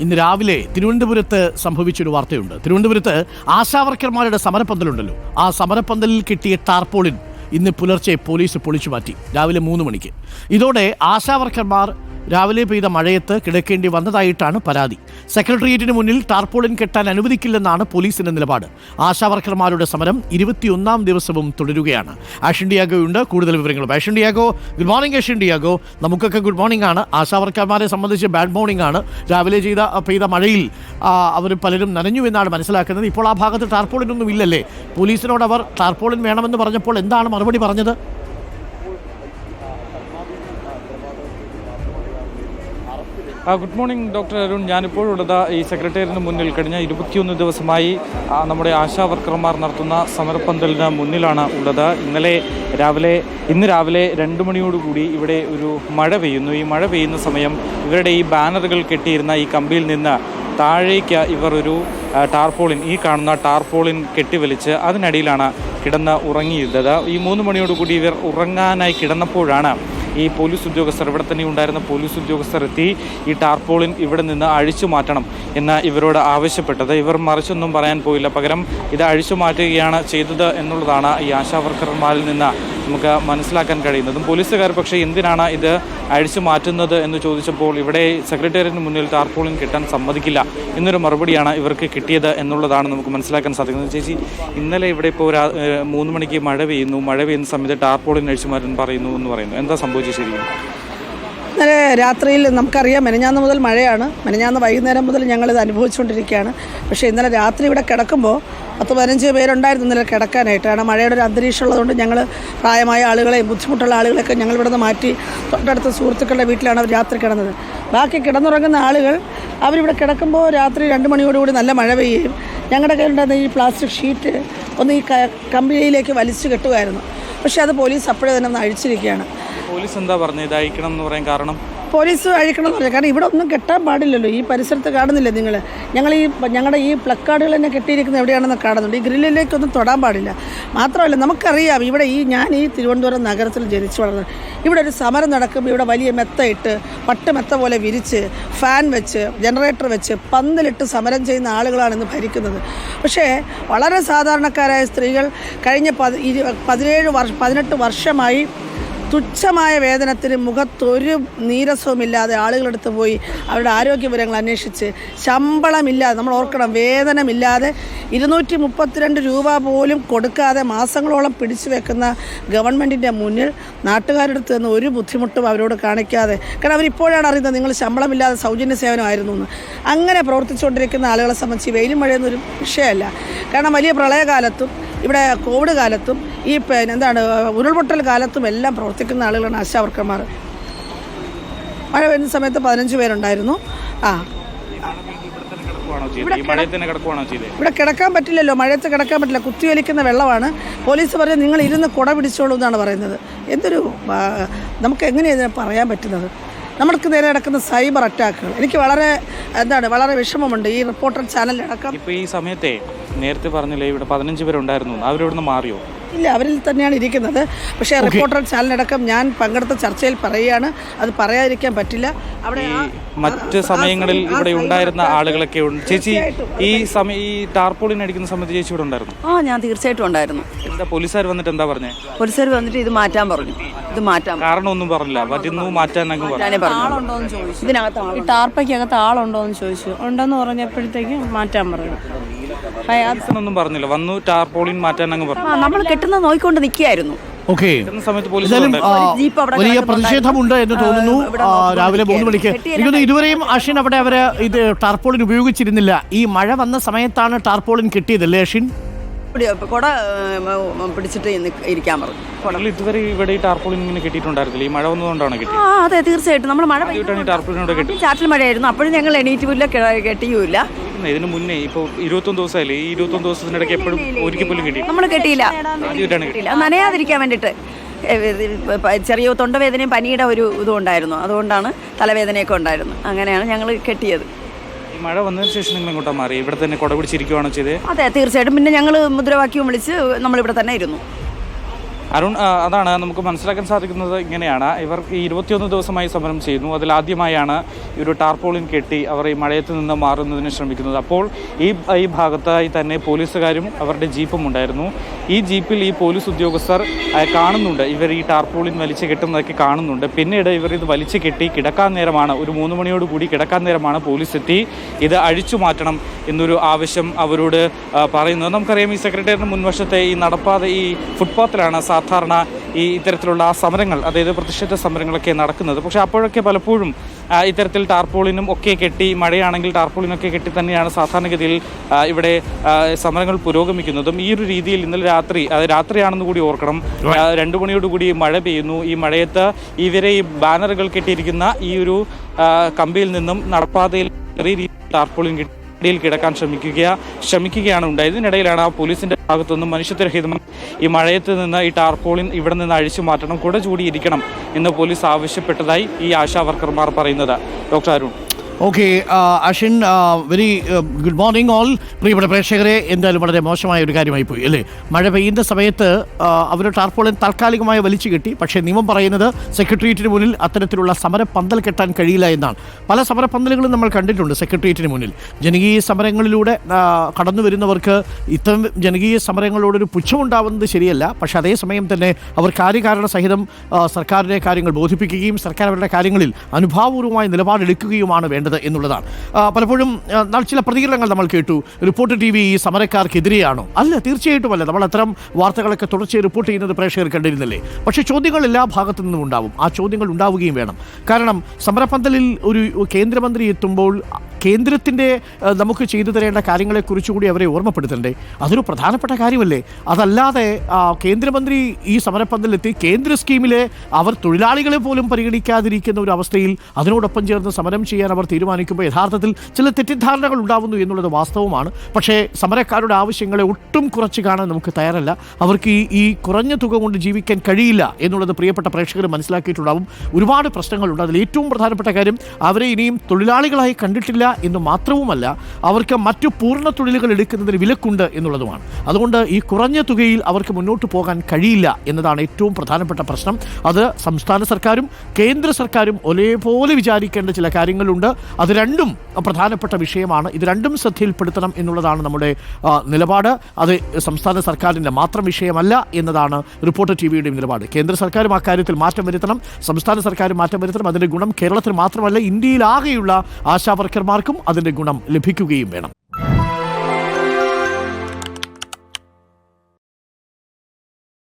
ഇന്ന് രാവിലെ തിരുവനന്തപുരത്ത് സംഭവിച്ചൊരു വാർത്തയുണ്ട്. തിരുവനന്തപുരത്ത് ആശാവർക്കർമാരുടെ സമരപ്പന്തലുണ്ടല്ലോ. ആ സമരപ്പന്തലിൽ കിട്ടിയ ടാർപോളിൻ ഇന്ന് പുലർച്ചെ പോലീസ് പൊളിച്ചു മാറ്റി രാവിലെ മൂന്ന് മണിക്ക്. ഇതോടെ ആശാവർക്കർമാർ രാവിലെ പെയ്ത മഴയത്ത് കിടക്കേണ്ടി വന്നതായിട്ടാണ് പരാതി. സെക്രട്ടേറിയറ്റിന് മുന്നിൽ ടാർപോളിൻ കെട്ടാൻ അനുവദിക്കില്ലെന്നാണ് പോലീസിന്റെ നിലപാട്. ആശാവർക്കർമാരുടെ സമരം ഇരുപത്തിയൊന്നാം ദിവസവും തുടരുകയാണ്. ആഷൻ ഡിയാഗോയുണ്ട് കൂടുതൽ വിവരങ്ങൾ Ashan Diego good morning Ashan Diego നമുക്കൊക്കെ ഗുഡ് മോർണിംഗ് ആണ്. ആശാവർക്കർമാരെ സംബന്ധിച്ച് ബാഡ് മോർണിംഗ് ആണ്. രാവിലെ ചെയ്ത പെയ്ത മഴയിൽ അവർ പലരും നനഞ്ഞു എന്നാണ് മനസ്സിലാക്കുന്നത്. ഇപ്പോൾ ആ ഭാഗത്ത് ടാർപോളിൻ ഒന്നും ഇല്ലല്ലേ? പോലീസിനോട് അവർ ടാർപോളിൻ വേണമെന്ന് പറഞ്ഞപ്പോൾ എന്താണ് മറുപടി പറഞ്ഞത്? Good morning doctor Arun. ഞാനിപ്പോഴുള്ളത് ഈ സെക്രട്ടേറിയറ്റിന് മുന്നിൽ. കഴിഞ്ഞ ഇരുപത്തിയൊന്ന് ദിവസമായി നമ്മുടെ ആശാ വർക്കർമാർ നടത്തുന്ന സമരപ്പന്തലിന് മുന്നിലാണ് ഉള്ളത്. ഇന്നലെ രാവിലെ ഇന്ന് രാവിലെ രണ്ട് മണിയോടുകൂടി ഇവിടെ ഒരു മഴ പെയ്യുന്നു. ഈ മഴ പെയ്യുന്ന സമയം ഇവരുടെ ഈ ബാനറുകൾ കെട്ടിയിരുന്ന ഈ കമ്പിയിൽ നിന്ന് താഴേക്ക് ഇവർ ഒരു ടാർപോളിൻ ഈ കാണുന്ന ടാർപോളിൻ കെട്ടിവലിച്ച് അതിനടിയിലാണ് കിടന്ന് ഉറങ്ങിയിരുന്നത്. ഈ മൂന്ന് മണിയോടുകൂടി ഇവർ ഉറങ്ങാനായി കിടന്നപ്പോഴാണ് ഈ പോലീസ് ഉദ്യോഗസ്ഥർ ഇവിടെ തന്നെ ഉണ്ടായിരുന്ന പോലീസ് ഉദ്യോഗസ്ഥർ എത്തി ഈ ടാർപോളിൻ ഇവിടെ നിന്ന് അഴിച്ചു മാറ്റണം എന്ന് ഇവരോട് ആവശ്യപ്പെട്ടത്. ഇവർ മറിച്ചൊന്നും പറയാൻ പോയില്ല. പകരം ഇത് അഴിച്ചു മാറ്റുകയാണ് ചെയ്തത് എന്നുള്ളതാണ് ഈ ആശാവർക്കർമാരിൽ നിന്ന് നമുക്ക് മനസ്സിലാക്കാൻ കഴിയുന്നതും പോലീസുകാർ പക്ഷേ എന്തിനാണ് ഇത് അഴിച്ചു മാറ്റുന്നത് എന്ന് ചോദിച്ചപ്പോൾ ഇവിടെ സെക്രട്ടേറിയറ്റിന് മുന്നിൽ ടാർപോളിൻ കിട്ടാൻ സമ്മതിക്കില്ല എന്നൊരു മറുപടിയാണ് ഇവർക്ക് കിട്ടിയത് എന്നുള്ളതാണ് നമുക്ക് മനസ്സിലാക്കാൻ സാധിക്കുന്നത്. ചേച്ചി ഇന്നലെ ഇവിടെ ഇപ്പോൾ ഒരു മൂന്ന് മണിക്ക് മഴ പെയ്യുന്നു. മഴ പെയ്യുന്ന സമയത്ത് ടാർപോളിൻ അഴിച്ചു മാറ്റാൻ പറയുന്നു എന്ന് പറയുന്നു. എന്താ സംഭവിച്ചത് ശരിക്കും? ഇന്നലെ രാത്രിയിൽ നമുക്കറിയാം മെനഞ്ഞാന്ന് മുതൽ മഴയാണ്. മെനഞ്ഞാന്ന് വൈകുന്നേരം മുതൽ ഞങ്ങളിത് അനുഭവിച്ചുകൊണ്ടിരിക്കുകയാണ്. പക്ഷേ ഇന്നലെ രാത്രി ഇവിടെ കിടക്കുമ്പോൾ പത്ത് പതിനഞ്ച് പേരുണ്ടായിരുന്നു ഇന്നലെ കിടക്കാനായിട്ട് കാരണം മഴയുടെ ഒരു അന്തരീക്ഷം ഉള്ളതുകൊണ്ട് ഞങ്ങൾ പ്രായമായ ആളുകളെയും ബുദ്ധിമുട്ടുള്ള ആളുകളെയൊക്കെ ഞങ്ങൾ ഇവിടെ നിന്ന് മാറ്റി തൊട്ടടുത്ത സുഹൃത്തുക്കളുടെ വീട്ടിലാണ് അവർ രാത്രി കിടന്നത്. ബാക്കി കിടന്നുറങ്ങുന്ന ആളുകൾ അവരിവിടെ കിടക്കുമ്പോൾ രാത്രി രണ്ട് മണിയോടുകൂടി നല്ല മഴ പെയ്യുകയും ഞങ്ങളുടെ കയ്യിലുണ്ടായിരുന്ന ഈ പ്ലാസ്റ്റിക് ഷീറ്റ് ഒന്ന് ഈ കമ്പിയിലേക്ക് വലിച്ചു കെട്ടുമായിരുന്നു പക്ഷേ അത് പോലീസ് അപ്പോഴേ തന്നെ ഒന്ന് അഴിച്ചിരിക്കുകയാണ്. പോലീസ് എന്താ പറഞ്ഞത്? അയക്കണം എന്ന് പറയാൻ കാരണം? പോലീസ് അഴിക്കണം എന്ന് പറയാം കാരണം ഇവിടെ ഒന്നും കെട്ടാൻ പാടില്ലല്ലോ. ഈ പരിസരത്ത് കാണുന്നില്ലേ നിങ്ങൾ ഞങ്ങൾ ഈ ഞങ്ങളുടെ ഈ പ്ലക്കാർഡുകൾ തന്നെ കെട്ടിയിരിക്കുന്നത് എവിടെയാണെന്ന് കാണുന്നുണ്ട്. ഈ ഗ്രില്ലിലേക്കൊന്നും തൊടാൻ പാടില്ല. മാത്രമല്ല നമുക്കറിയാം ഇവിടെ ഈ ഞാൻ ഈ തിരുവനന്തപുരം നഗരത്തിൽ ജനിച്ചു വളർന്നത് ഇവിടെ ഒരു സമരം നടക്കുമ്പോൾ ഇവിടെ വലിയ മെത്ത ഇട്ട് പട്ട് മെത്ത പോലെ വിരിച്ച് ഫാൻ വെച്ച് ജനറേറ്റർ വെച്ച് പന്തലിട്ട് സമരം ചെയ്യുന്ന ആളുകളാണ് ഇന്ന് ഭരിക്കുന്നത്. പക്ഷേ വളരെ സാധാരണക്കാരായ സ്ത്രീകൾ കഴിഞ്ഞ പതി പതിനേഴ് വർഷം പതിനെട്ട് വർഷമായി തുച്ഛമായ വേതനത്തിന് മുഖത്തൊരു നീരസവുമില്ലാതെ ആളുകളെടുത്ത് പോയി അവരുടെ ആരോഗ്യ വിവരങ്ങൾ അന്വേഷിച്ച് ശമ്പളമില്ലാതെ നമ്മൾ ഓർക്കണം വേതനമില്ലാതെ ഇരുന്നൂറ്റി മുപ്പത്തിരണ്ട് രൂപ പോലും കൊടുക്കാതെ മാസങ്ങളോളം പിടിച്ചു വെക്കുന്ന ഗവൺമെന്റിന്റെ മുന്നിൽ നാട്ടുകാരുടെ അടുത്ത് നിന്ന് ഒരു ബുദ്ധിമുട്ടും അവരോട് കാണിക്കാതെ കാരണം അവരിപ്പോഴാണ് അറിയുന്നത് നിങ്ങൾ ശമ്പളമില്ലാതെ സൗജന്യ സേവനമായിരുന്നു എന്ന്. അങ്ങനെ പ്രവർത്തിച്ചുകൊണ്ടിരിക്കുന്ന ആളുകളെ സംബന്ധിച്ച് വെയിലും മഴയൊന്നും ഒരു വിഷയമല്ല. കാരണം വലിയ പ്രളയകാലത്തും ഇവിടെ കോവിഡ് കാലത്തും ഈ എന്താണ് ഉരുൾപൊട്ടൽ കാലത്തും എല്ലാം പ്രവർത്തിക്കുന്ന ആളുകളാണ് ആശാവർക്കന്മാർ മഴ വരുന്ന സമയത്ത് പതിനഞ്ച് പേരുണ്ടായിരുന്നു. ആ. ഇവിടെ കിടക്കാൻ പറ്റില്ലല്ലോ മഴയത്ത് കിടക്കാൻ പറ്റില്ല കുത്തിവലിക്കുന്ന വെള്ളമാണ്. പോലീസ് പറഞ്ഞ് നിങ്ങൾ ഇരുന്ന് കുട പിടിച്ചോളൂ എന്നാണ് പറയുന്നത്. എന്തൊരു നമുക്ക് എങ്ങനെയാണ് പറയാൻ പറ്റുന്നത്? നമ്മൾക്ക് നേരെ നടക്കുന്ന സൈബർ അറ്റാക്കുകൾ. എനിക്ക് വളരെ എന്താണ് വളരെ വിഷമമുണ്ട്. ഈ റിപ്പോർട്ടർ ചാനലിലടക്കം ഇപ്പോൾ ഈ സമയത്തെ നേരത്തെ പറഞ്ഞില്ലേ ഇവിടെ പതിനഞ്ച് പേരുണ്ടായിരുന്നു. അവരിവിടുന്ന് മാറിയോ? ഇല്ല അവരിൽ തന്നെയാണ് ഇരിക്കുന്നത്. പക്ഷേ റിപ്പോർട്ടർ ചാനലടക്കം ഞാൻ പങ്കെടുത്ത ചർച്ചയിൽ പറയുകയാണ്. അത് പറയാതിരിക്കാൻ പറ്റില്ല. അവിടെ മറ്റ് സമയങ്ങളിൽ ഇവിടെ ഉണ്ടായിരുന്ന ആളുകളൊക്കെ ഉണ്ട്. ചേച്ചി. ഈ സമയം ഈ ടാർപോളിൻ അടിക്കുന്ന സമയത്ത് ചേച്ചി ഇവിടെ ഉണ്ടായിരുന്നു? ആ ഞാൻ തീർച്ചയായിട്ടും ഉണ്ടായിരുന്നു. എന്താ പോലീസുകാർ വന്നിട്ട് എന്താ പറഞ്ഞേ? പോലീസുകാർ വന്നിട്ട് ഇത് മാറ്റാൻ പറഞ്ഞു. ഇത് മാറ്റാൻ കാരണം ഒന്നും പറഞ്ഞില്ല. പറ്റുന്നു മാറ്റാൻ ഇതിനകത്ത് ടാർപ്പയ്ക്കകത്ത് ആളുണ്ടോ എന്ന് ചോദിച്ചു. ഉണ്ടെന്ന് പറഞ്ഞപ്പോഴത്തേക്ക് മാറ്റാൻ പറഞ്ഞു. ഒന്നും പറഞ്ഞില്ല. വന്നു ടാർപോളിൻ മാറ്റാൻ അങ്ങ് പറഞ്ഞു. ആ നമ്മൾ കെട്ടുന്ന നോക്കിക്കൊണ്ട് നിൽക്കുകയായിരുന്നു. ഓക്കെ. വലിയ. പ്രതിഷേധമുണ്ട് എന്ന് തോന്നുന്നു. രാവിലെ മൂന്ന് മണിക്ക്. എനിക്കൊന്ന് ഇതുവരെയും അഷിൻ അവിടെ അവർ ഇത് ടാർപോളിൻ ഉപയോഗിച്ചിരുന്നില്ല. ഈ മഴ വന്ന സമയത്താണ് ടാർപോളിൻ കിട്ടിയതല്ലേ അഷിൻ ഇവിടെ കുട പിടിച്ചിട്ട് ഇരിക്കാൻ പറഞ്ഞു. കുട. ഇതുവരെ ഇവിടെ ഈ ടാർപോളിൻ ഇങ്ങനെ കിട്ടിയിട്ടുണ്ടായിരുന്നില്ല? ഈ മഴ വന്നതുകൊണ്ടാണ് കിട്ടിയത്. ആ അതെ തീർച്ചയായിട്ടും. നമ്മൾ മഴ കിട്ടി ചാറ്റൽ മഴയായിരുന്നു. അപ്പോഴും ഞങ്ങൾ എണീറ്റുമില്ല കെട്ടിയുമില്ല. ഇതിന് മുന്നേ ഇപ്പോൾ ഇരുപത്തൊന്ന് ദിവസമല്ലേ? ഈ ഇരുപത്തൊന്ന് ദിവസത്തിനിടയ്ക്ക് എപ്പോഴും ഒരിക്കൽ പോലും കിട്ടി നമ്മൾ കെട്ടിയില്ല. കിട്ടിയില്ല. നനയാതിരിക്കാൻ വേണ്ടിയിട്ട് ചെറിയ തൊണ്ടവേദനയും പനിയുടെ ഒരു ഇതും ഉണ്ടായിരുന്നു. അതുകൊണ്ടാണ് തലവേദനയൊക്കെ ഉണ്ടായിരുന്നു അങ്ങനെയാണ് ഞങ്ങൾ കെട്ടിയത്. മഴ വന്നതിന് ശേഷം നിങ്ങൾ ഇങ്ങോട്ടാ മാറി ഇവിടെ തന്നെ കുട പിടിച്ചിരിക്കുവാണോ ചെയ്തത് അതെ തീർച്ചയായിട്ടും. പിന്നെ ഞങ്ങൾ മുദ്രാവാക്യം വിളിച്ച് നമ്മളിവിടെ തന്നെ ഇരുന്നു. അരുൺ അതാണ് നമുക്ക് മനസ്സിലാക്കാൻ സാധിക്കുന്നത് ഇങ്ങനെയാണ്. ഇവർ ഈ ഇരുപത്തിയൊന്ന് ദിവസമായി സമരം ചെയ്യുന്നു. അതിലാദ്യമായാണ് ഈ ഒരു ടാർപോളിൻ കെട്ടി അവർ ഈ മഴയത്ത് നിന്ന് മാറുന്നതിന് ശ്രമിക്കുന്നത്. അപ്പോൾ ഈ ഈ ഭാഗത്തായി തന്നെ പോലീസുകാരും അവരുടെ ജീപ്പും ഉണ്ടായിരുന്നു. ഈ ജീപ്പിൽ ഈ പോലീസ് ഉദ്യോഗസ്ഥർ കാണുന്നുണ്ട്. ഇവർ ഈ ടാർപോളിൻ വലിച്ചു കെട്ടുന്നതൊക്കെ കാണുന്നുണ്ട്. പിന്നീട് ഇവർ ഇത് വലിച്ചു കെട്ടി കിടക്കാൻ നേരമാണ് ഒരു മൂന്ന് മണിയോട് കൂടി കിടക്കാൻ നേരമാണ് പോലീസ് എത്തി. ഇത് അഴിച്ചു മാറ്റണം എന്നൊരു ആവശ്യം അവരോട് പറയുന്നത്. നമുക്കറിയാം ഈ സെക്രട്ടേറിയറ്റിന് മുൻവശത്തെ ഈ നടപ്പാത ഈ ഫുട്പാത്തിലാണ് സാധാരണ ഈ ഇത്തരത്തിലുള്ള സമരങ്ങൾ അതായത് പ്രതിഷേധ സമരങ്ങളൊക്കെ നടക്കുന്നത്. പക്ഷെ അപ്പോഴൊക്കെ പലപ്പോഴും ഇത്തരത്തിൽ ടാർപോളിനും ഒക്കെ കെട്ടി മഴയാണെങ്കിൽ ടാർപോളിനൊക്കെ കെട്ടി തന്നെയാണ് സാധാരണഗതിയിൽ ഇവിടെ സമരങ്ങൾ പുരോഗമിക്കുന്നതും. ഈ ഒരു രീതിയിൽ ഇന്നലെ രാത്രി രാത്രിയാണെന്ന് കൂടി ഓർക്കണം രണ്ടു മണിയോടുകൂടി മഴ പെയ്യുന്നു. ഈ മഴയത്ത് ഇവരെ ഈ ബാനറുകൾ കെട്ടിയിരിക്കുന്ന ഈ ഒരു കമ്പിയിൽ നിന്നും നടപ്പാതയിൽ ചെറിയ രീതിയിൽ ടാർപോളിൻ കെട്ടി ഇടയിൽ കിടക്കാൻ ശ്രമിക്കുക ശ്രമിക്കുകയാണ് ഉണ്ടായത്. ഇതിനിടയിലാണ് ആ പോലീസിന്റെ ഭാഗത്തുനിന്നും മനുഷ്യത്വരഹിതം ഈ മഴയത്ത് നിന്ന് ഈ ടാർപോളിൻ ഇവിടെ നിന്ന് അഴിച്ചു മാറ്റണം കുട ചൂടിയിരിക്കണം എന്ന് പോലീസ് ആവശ്യപ്പെട്ടതായി ഈ ആശാ വർക്കർമാർ പറയുന്നത്. Doctor Arun. Okay Ashin very good morning all പ്രിയപ്പെട്ട പ്രേക്ഷകരെ എന്തായാലും വളരെ മോശമായ ഒരു കാര്യമായി പോയി അല്ലേ? മഴ പെയ്യുന്ന സമയത്ത് അവർ ടാർപോളിൻ താൽക്കാലികമായി വലിച്ചു കെട്ടി. പക്ഷേ നിയമം പറയുന്നത് സെക്രട്ടേറിയറ്റിന് മുന്നിൽ അത്തരത്തിലുള്ള സമരപ്പന്തൽ കെട്ടാൻ കഴിയില്ല എന്നാണ്. പല സമരപ്പന്തലുകളും നമ്മൾ കണ്ടിട്ടുണ്ട് സെക്രട്ടേറിയറ്റിന് മുന്നിൽ. ജനകീയ സമരങ്ങളിലൂടെ കടന്നു വരുന്നവർക്ക് ഇത്തരം ജനകീയ സമരങ്ങളോടൊരു പുച്ഛമുണ്ടാവുന്നത് ശരിയല്ല. പക്ഷേ അതേസമയം തന്നെ അവർ കാര്യകാരണ സഹിതം സർക്കാരിന്റെ കാര്യങ്ങൾ ബോധിപ്പിക്കുകയും സർക്കാർ അവരുടെ കാര്യങ്ങളിൽ അനുഭാവപൂർവമായ നിലപാടെടുക്കുകയുമാണ് വേണ്ടത്. എന്നുള്ളതാണ്. ആ, പലപ്പോഴും ചില പ്രതികരണങ്ങൾ നമ്മൾ കേട്ടു. റിപ്പോർട്ട് ടി വി ഈ സമരക്കാർക്കെതിരെയാണോ? അല്ല തീർച്ചയായിട്ടും അല്ല. നമ്മൾ അത്തരം വാർത്തകളൊക്കെ തുടർച്ചയായി റിപ്പോർട്ട് ചെയ്യുന്നത് പ്രേക്ഷകർ കണ്ടിരുന്നില്ലേ? പക്ഷേ ചോദ്യങ്ങൾ എല്ലാ ഭാഗത്തു നിന്നും ഉണ്ടാവും. ആ ചോദ്യങ്ങൾ ഉണ്ടാവുകയും വേണം. കാരണം സമരപന്തലിൽ ഒരു കേന്ദ്രമന്ത്രി എത്തുമ്പോൾ കേന്ദ്രത്തിന്റെ നമുക്ക് ചെയ്തു തരേണ്ട കാര്യങ്ങളെക്കുറിച്ച് കൂടി അവരെ ഓർമ്മപ്പെടുത്തണ്ടേ? അതൊരു പ്രധാനപ്പെട്ട കാര്യമല്ലേ? അതല്ലാതെ കേന്ദ്രമന്ത്രി ഈ സമരപ്പന്തലെത്തി കേന്ദ്ര സ്കീമിലെ അവർ തൊഴിലാളികളെ പോലും പരിഗണിക്കാതിരിക്കുന്ന ഒരു അവസ്ഥയിൽ അതിനോടൊപ്പം ചേർന്ന് സമരം ചെയ്യാൻ അവർ തീരുമാനിക്കുമ്പോൾ യഥാർത്ഥത്തിൽ ചില തെറ്റിദ്ധാരണകൾ ഉണ്ടാവുന്നു എന്നുള്ളത് വാസ്തവമാണ്. പക്ഷേ സമരക്കാരുടെ ആവശ്യങ്ങളെ ഒട്ടും കുറച്ച് കാണാൻ നമുക്ക് തയ്യാറല്ല. അവർക്ക് ഈ ഈ കുറഞ്ഞ തുക കൊണ്ട് ജീവിക്കാൻ കഴിയില്ല എന്നുള്ളത് പ്രിയപ്പെട്ട പ്രേക്ഷകർ മനസ്സിലാക്കിയിട്ടുണ്ടാവും. ഒരുപാട് പ്രശ്നങ്ങളുണ്ട്. അതിൽ ഏറ്റവും പ്രധാനപ്പെട്ട കാര്യം അവരെ ഇനിയും തൊഴിലാളികളായി കണ്ടിട്ടില്ല എന്ന് മാത്രവുമല്ല അവർക്ക് മറ്റു പൂർണ തൊഴിലുകൾ എടുക്കുന്നതിന് വിലക്കുണ്ട് എന്നുള്ളതുമാണ്. അതുകൊണ്ട് ഈ കുറഞ്ഞ തുകയിൽ അവർക്ക് മുന്നോട്ട് പോകാൻ കഴിയില്ല എന്നതാണ് ഏറ്റവും പ്രധാനപ്പെട്ട പ്രശ്നം. അത് സംസ്ഥാന സർക്കാരും കേന്ദ്ര സർക്കാരും ഒരേപോലെ വിചാരിക്കേണ്ട ചില കാര്യങ്ങളുണ്ട്. അത് രണ്ടും പ്രധാനപ്പെട്ട വിഷയമാണ്. ഇത് രണ്ടും ശ്രദ്ധയിൽപ്പെടുത്തണം എന്നുള്ളതാണ് നമ്മുടെ നിലപാട്. അത് സംസ്ഥാന സർക്കാരിന്റെ മാത്രം വിഷയമല്ല എന്നതാണ് റിപ്പോർട്ടർ ടി വിയുടെയും നിലപാട്. കേന്ദ്ര സർക്കാരും അക്കാര്യത്തിൽ മാറ്റം വരുത്തണം. സംസ്ഥാന സർക്കാരും മാറ്റം വരുത്തണം. അതിന്റെ ഗുണം കേരളത്തിൽ മാത്രമല്ല ഇന്ത്യയിലാകെയുള്ള ആശാ വർക്കർമാർക്കും അതിന്റെ ഗുണം ലഭിക്കുകയും വേണം.